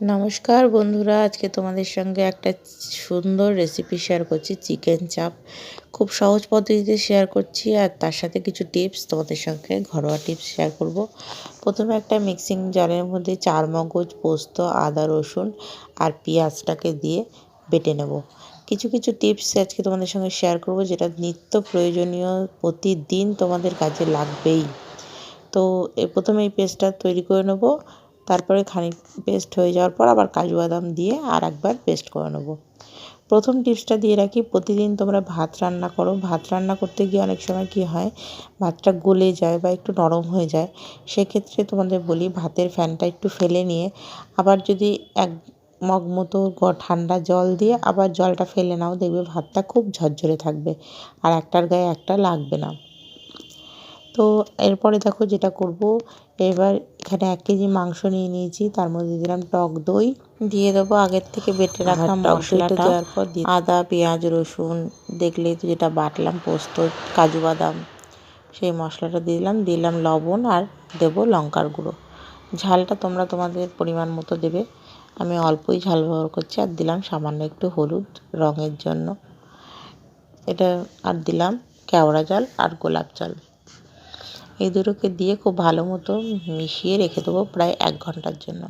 নমস্কার বন্ধুরা, আজকে তোমাদের সঙ্গে একটা সুন্দর রেসিপি শেয়ার করছি চিকেন চাপ খুব সহজ পদ্ধতিতে শেয়ার করছি আর তার সাথে কিছু টিপস তোমাদের সঙ্গে ঘরোয়া টিপস শেয়ার করব। প্রথমে একটা মিক্সিং জারের মধ্যে চার মগজ পোস্ত, আদা রসুন আর পেঁয়াজটাকে দিয়ে বেটে নেব। কিছু কিছু টিপস আজকে তোমাদের সঙ্গে শেয়ার করব, যেটা নিত্য প্রয়োজনীয় প্রতিদিন তোমাদের কাজে লাগবেই। তো প্রথমে এই পেস্টটা তৈরি করে নেব। তারপরে খানিক পেস্ট হয়ে যাওয়ার পর আবার কাজু বাদাম দিয়ে আর একবার পেস্ট করে নেব। প্রথম টিপসটা দিয়ে রাখি, প্রতিদিন তোমরা ভাত রান্না করো। ভাত রান্না করতে গিয়ে অনেক সময় কী হয়, ভাতটা গলে যায় বা একটু নরম হয়ে যায়, সেক্ষেত্রে তোমাদের বলি ভাতের ফ্যানটা একটু ফেলে নিয়ে আবার যদি এক মগ মতো ঠান্ডা জল দিয়ে আবার জলটা ফেলে নাও, দেখবে ভাতটা খুব ঝরঝরে থাকবে আর একটার গায়ে একটা লাগবে না। তো এরপরে দেখো যেটা করব এবার এখানে এক কেজি মাংস নিয়ে নিয়েছি তার মধ্যে দিলাম টক দই। দিয়ে দেবো আগের থেকে বেটে রাখা মশলাটা। দেওয়ার পর আদা পেঁয়াজ রসুন দেখলেই তো যেটা বাটলাম পোস্ত কাজু বাদাম সেই মশলাটা দিলাম। দিলাম লবণ আর দেবো লঙ্কার গুঁড়ো। ঝালটা তোমরা তোমাদের পরিমাণ মতো দেবে। আমি অল্পই ঝাল ব্যবহার করছি আর দিলাম সামান্য একটু হলুদ রঙের জন্য। এটা আর দিলাম কেওড়া জল আর গোলাপ জল। এই দুটোকে দিয়ে খুব ভালো মতো মিশিয়ে রেখে দেবো প্রায় এক ঘণ্টার জন্য।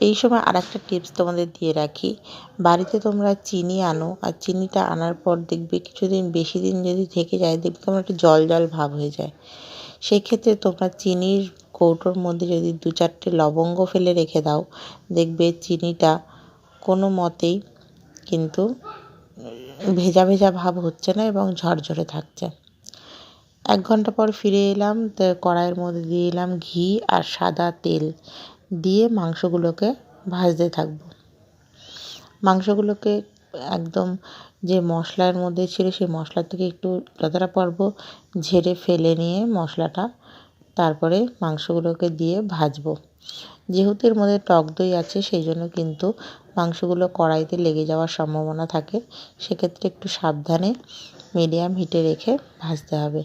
এই সময় আর একটা টিপস তোমাদের দিয়ে রাখি। বাড়িতে তোমরা চিনি আনো আর চিনিটা আনার পর দেখবে কিছুদিন বেশি দিন যদি থেকে যায় দেখবে তোমার একটু জল জল ভাব হয়ে যায়। সেই ক্ষেত্রে তোমরা চিনির কৌটোর মধ্যে যদি দু চারটে লবঙ্গ ফেলে রেখে দাও, দেখবে চিনিটা কোনো মতেই কিন্তু ভেজা ভেজা ভাব হচ্ছে না এবং ঝরঝরে থাকছে। এক ঘণ্টা পর ফিরে এলাম, তো কড়াইয়ের মধ্যে দিয়ে দিলাম ঘি আর সাদা তেল দিয়ে মাংসগুলোকে ভাজতে থাকব। মাংসগুলোকে একদম যে মশলার মধ্যে ছিল সেই মশলা থেকে একটু যতটা পারব ঝেড়ে ফেলে নিয়ে মশলাটা তারপরে মাংসগুলোকে দিয়ে ভাজবো। যেহেতু এর মধ্যে টক দই আছে, সেই জন্য কিন্তু মাংসগুলো কড়াইতে লেগে যাওয়ার সম্ভাবনা থাকে। সেক্ষেত্রে একটু সাবধানে মিডিয়াম হিটে রেখে ভাজতে হবে।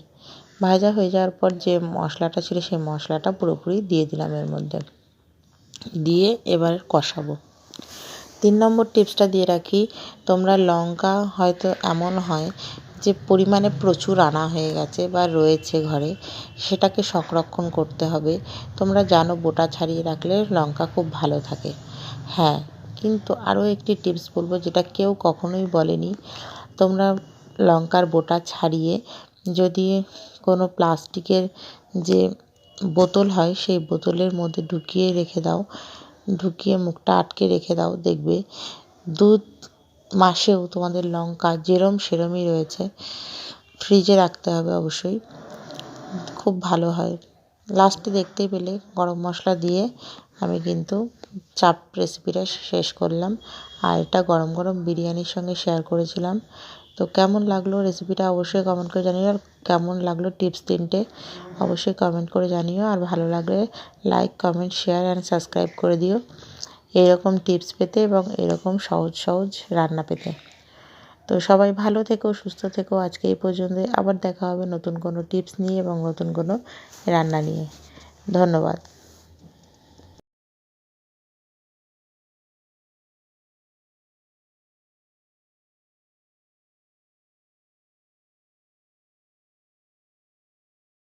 ভাজা হয়ে যাওয়ার পর যে মশলাটা ছিল সেই মশলাটা পুরোপুরি দিয়ে দিলাম এর মধ্যে। দিয়ে এবার কষাবো। তিন নম্বর টিপসটা দিয়ে রাখি, তোমরা লঙ্কা হয়তো এমন হয় যে পরিমাণে প্রচুর আনা হয়ে গেছে বা রয়েছে ঘরে, সেটাকে সংরক্ষণ করতে হবে। তোমরা জানো বোটা ছাড়িয়ে রাখলে লঙ্কা খুব ভালো থাকে। হ্যাঁ কিন্তু আরও একটি টিপস বলব যেটা কেউ কখনোই বলেনি। তোমরা লঙ্কার বোটা ছাড়িয়ে যদি কোনো প্লাস্টিকের যে বোতল হয়, সেই বোতলের মধ্যে ঢুকিয়ে রেখে দাও। ঢুকিয়ে মুখটা আটকে রেখে দাও, দেখবে দু মাসেও তোমাদের লঙ্কা যেরম সেরমই রয়েছে। ফ্রিজে রাখতে হবে অবশ্যই। খুব ভালো হয়। লাস্টে দেখতে পেলে গরম মশলা দিয়ে আমি কিন্তু চাপ রেসিপিটা শেষ করলাম। আর এটা গরম গরম বিরিয়ানির সঙ্গে শেয়ার করেছিলাম। তো কেমন লাগল রেসিপিটা অবশ্যই কমেন্ট করে জানিও। আর কেমন লাগল টিপস তিনটে অবশ্যই কমেন্ট করে জানিও। আর ভালো লাগলে like comment share and subscribe করে দিও। এরকম টিপস পেতে এবং এরকম সহজ সহজ রান্না পেতে। তো সবাই ভালো থেকো, সুস্থ থেকো। আজকে এই পর্যন্ত আবার দেখা হবে নতুন কোনো টিপস নিয়ে এবং নতুন কোনো রান্না নিয়ে। ধন্যবাদ।